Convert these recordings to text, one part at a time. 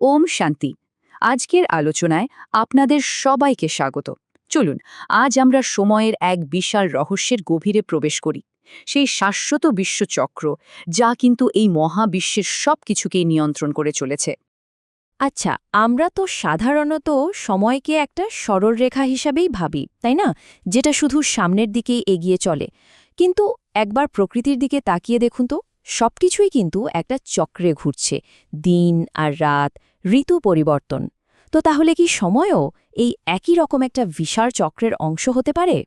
ওম শান্তি। আজকের আলোচনায় আপনাদের সবাইকে স্বাগত। চলুন, আজ আমরা সময়ের এক বিশাল রহস্যের গভীরে প্রবেশ করি। সেই শাশ্বত বিশ্বচক্র, যা কিন্তু এই মহাবিশ্বের সব কিছুকেই নিয়ন্ত্রণ করে চলেছে। আচ্ছা আমরা তো সাধারণত সময়কে একটা সরলরেখা হিসাবেই ভাবি, তাই না? যেটা শুধু সামনের দিকেই এগিয়ে চলে। কিন্তু একবার প্রকৃতির দিকে তাকিয়ে দেখুন তো। সবকিছুই কিন্তু একটা চক্রে ঘুরছে, দিন আর রাত, ঋতু পরিবর্তন। তো তাহলে কি সময়ও এই একই রকম একটা বিশাল চক্রের অংশ হতে পারে?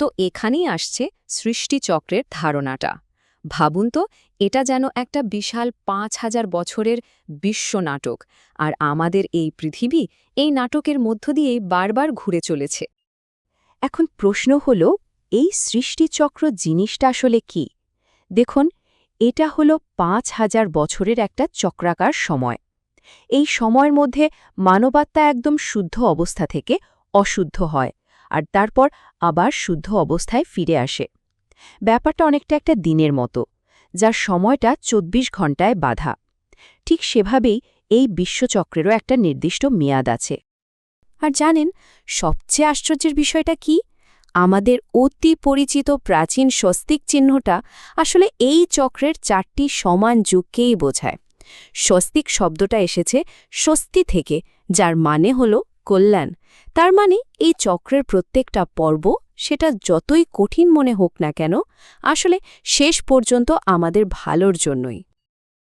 তো এখানেই আসছে সৃষ্টিচক্রের ধারণাটা। ভাবুন তো, এটা যেন একটা বিশাল পাঁচ হাজার বছরের বিশ্ব নাটক, আর আমাদের এই পৃথিবী এই নাটকের মধ্য দিয়েই বারবার ঘুরে চলেছে। এখন প্রশ্ন হল, এই সৃষ্টিচক্র জিনিসটা আসলে কি? দেখুন এটা হলো পাঁচ হাজার বছরের একটা চক্রাকার সময়। এই সময়ের মধ্যে মানবাত্মা একদম শুদ্ধ অবস্থা থেকে অশুদ্ধ হয় আর তারপর আবার শুদ্ধ অবস্থায় ফিরে আসে। ব্যাপারটা অনেকটা একটা দিনের মতো, যার সময়টা ২৪ ঘন্টায় বাধা। ঠিক সেভাবেই এই বিশ্বচক্রেরও একটা নির্দিষ্ট মেয়াদ আছে। আর জানেন, সবচেয়ে আশ্চর্যের বিষয়টা কি? আমাদের অতি পরিচিত প্রাচীন স্বস্তিক চিহ্নটা আসলে এই চক্রের চারটি সমান যুগকেই বোঝায়। স্বস্তিক শব্দটা এসেছে স্বস্তি থেকে, যার মানে হল কল্যাণ। তার মানে এই চক্রের প্রত্যেকটা পর্ব সেটা যতই কঠিন মনে হোক না কেন, আসলে শেষ পর্যন্ত আমাদের ভালোর জন্যই।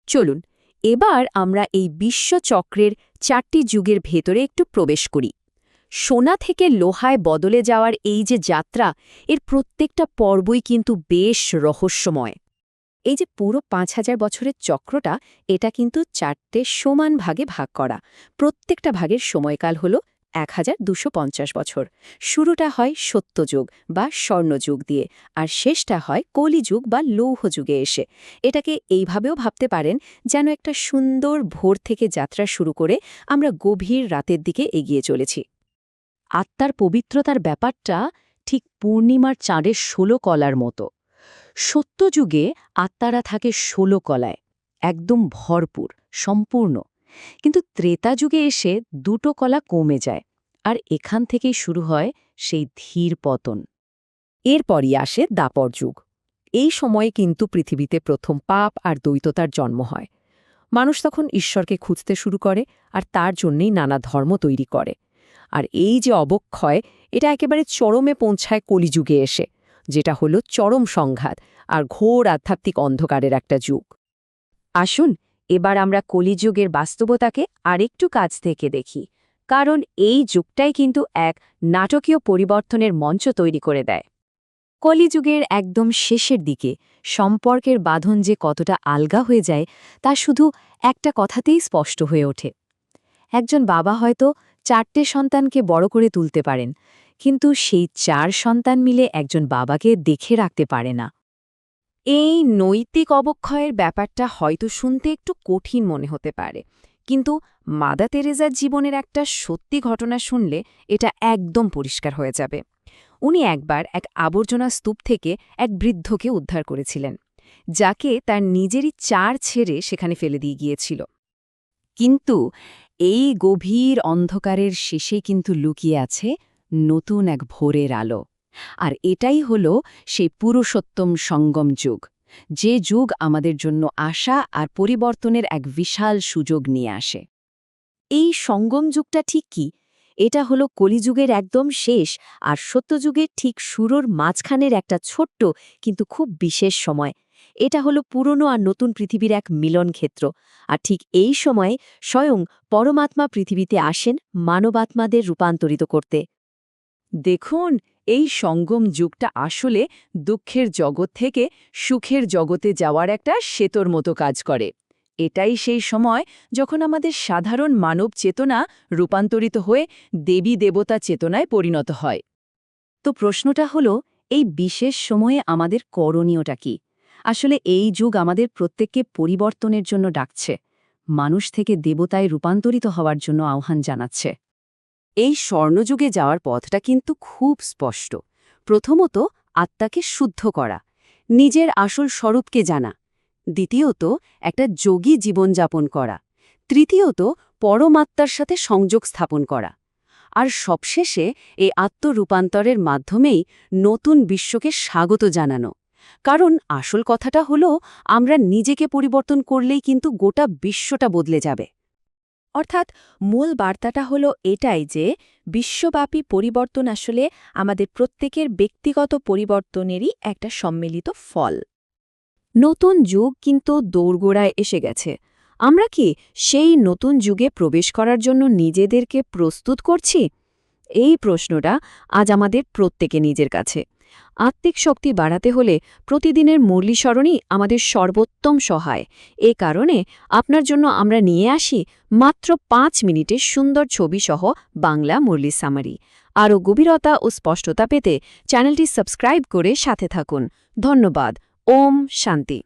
চলুন, এবার আমরা এই বিশ্বচক্রের চারটি যুগের ভেতরে একটু প্রবেশ করি। সোনা থেকে লোহায় বদলে যাওয়ার এই যে যাত্রা, এর প্রত্যেকটা পর্বই কিন্তু বেশ রহস্যময়। এই যে পুরো পাঁচ হাজার বছরের চক্রটা, এটা কিন্তু চারটে সমান ভাগে ভাগ করা। প্রত্যেকটা ভাগের সময়কাল হল এক হাজার বছর। শুরুটা হয় সত্যযুগ বা স্বর্ণযুগ দিয়ে, আর শেষটা হয় কলিযুগ বা লৌহ যুগে এসে। এটাকে এইভাবেও ভাবতে পারেন যেন একটা সুন্দর ভোর থেকে যাত্রা শুরু করে আমরা গভীর রাতের দিকে এগিয়ে চলেছি। আত্মার পবিত্রতার ব্যাপারটা ঠিক পূর্ণিমার চাঁদের ষোলো কলার মতো। সত্যযুগে আত্মারা থাকে ষোলো কলায়, একদম ভরপুর, সম্পূর্ণ। কিন্তু ত্রেতা যুগে এসে দুটো কলা কমে যায়, আর এখান থেকেই শুরু হয় সেই ধীর পতন। এরপরই আসে দাপর যুগ। এই সময়ে কিন্তু পৃথিবীতে প্রথম পাপ আর দ্বৈততার জন্ম হয়। মানুষ তখন ঈশ্বরকে খুঁজতে শুরু করে আর তার জন্যেই নানা ধর্ম তৈরি করে। আর এই যে অবক্ষয়, এটা একেবারে চরমে পৌঁছায় কলিযুগে এসে, যেটা হলো চরম সংঘাত আর ঘোর আধ্যাত্মিক অন্ধকারের একটা যুগ। আসুন, এবার আমরা কলিযুগের বাস্তবতাকে আরেকটু কাছ থেকে দেখি, কারণ এই যুগটাই কিন্তু এক নাটকীয় পরিবর্তনের মঞ্চ তৈরি করে দেয়। কলিযুগের একদম শেষের দিকে সম্পর্কের বাঁধন যে কতটা আলগা হয়ে যায়, তা শুধু একটা কথাতেই স্পষ্ট হয়ে ওঠে। একজন বাবা হয়তো চারটে সন্তানকে বড় করে তুলতে পারেন, কিন্তু সেই চার সন্তান মিলে একজন বাবাকে দেখে রাখতে পারে না। এই নৈতিক অবক্ষয়ের ব্যাপারটা হয়তো শুনতে একটু কঠিন মনে হতে পারে, কিন্তু মাদা তেরেজার জীবনের একটা সত্যি ঘটনা শুনলে এটা একদম পরিষ্কার হয়ে যাবে। উনি একবার এক আবর্জনা স্তূপ থেকে এক বৃদ্ধকে উদ্ধার করেছিলেন, যাকে তার নিজেরই চার ছেড়ে সেখানে ফেলে দিয়ে গিয়েছিল। কিন্তু এই গভীর অন্ধকারের শেষে কিন্তু লুকিয়ে আছে নতুন এক ভোরের আলো। আর এটাই হল সেই পুরুষোত্তম সঙ্গম যুগ, যে যুগ আমাদের জন্য আশা আর পরিবর্তনের এক বিশাল সুযোগ নিয়ে আসে। এই সঙ্গম যুগটা ঠিক কি? এটা হলো কলিযুগের একদম শেষ আর সত্যযুগের ঠিক শুরুর মাঝখানের একটা ছোট্ট কিন্তু খুব বিশেষ সময়। এটা হলো পুরনো আর নতুন পৃথিবীর এক মিলন ক্ষেত্র। আর ঠিক এই সময়ে স্বয়ং পরমাত্মা পৃথিবীতে আসেন মানবাত্মাদের রূপান্তরিত করতে। দেখুন, এই সঙ্গম যুগটা আসলে দুঃখের জগৎ থেকে সুখের জগতে যাওয়ার একটা সেতর মতো কাজ করে। এটাই সেই সময় যখন আমাদের সাধারণ মানব চেতনা রূপান্তরিত হয়ে দেবী দেবতা চেতনায় পরিণত হয়। তো প্রশ্নটা হলো, এই বিশেষ সময়ে আমাদের করণীয়টা কি? আসলে এই যুগ আমাদের প্রত্যেককে পরিবর্তনের জন্য ডাকছে, মানুষ থেকে দেবতায় রূপান্তরিত হওয়ার জন্য আহ্বান জানাচ্ছে। এই স্বর্ণযুগে যাওয়ার পথটা কিন্তু খুব স্পষ্ট। প্রথমত, আত্মাকে শুদ্ধ করা, নিজের আসল স্বরূপকে জানা, দ্বিতীয়ত, একটা যোগী জীবনযাপন করা, তৃতীয়ত, পরমাত্মার সাথে সংযোগ স্থাপন করা, আর সবশেষে, এই আত্মরূপান্তরের মাধ্যমেই নতুন বিশ্বকে স্বাগত জানানো। কারণ আসল কথাটা হলো, আমরা নিজেকে পরিবর্তন করলেই কিন্তু গোটা বিশ্বটা বদলে যাবে। অর্থাৎ মূল বার্তাটা হলো এটাই যে, বিশ্বব্যাপী পরিবর্তন আসলে আমাদের প্রত্যেকের ব্যক্তিগত পরিবর্তনেরই একটা সম্মিলিত ফল। নতুন যুগ কিন্তু দৌড়গোড়ায় এসে গেছে। আমরা কি সেই নতুন যুগে প্রবেশ করার জন্য নিজেদেরকে প্রস্তুত করছি? এই প্রশ্নটা আজ আমাদের প্রত্যেকে নিজের কাছে। আত্মিক শক্তি বাড়াতে হলে প্রতিদিনের মুরলীস্মরণই আমাদের সর্বোত্তম সহায়। এ কারণে আপনার জন্য আমরা নিয়ে আসি মাত্র পাঁচ মিনিটের সুন্দর ছবিসহ বাংলা মুরলি সামারি আরও গভীরতা ও স্পষ্টতা পেতে চ্যানেলটি সাবস্ক্রাইব করে সাথে থাকুন। ধন্যবাদ। ওম শান্তি।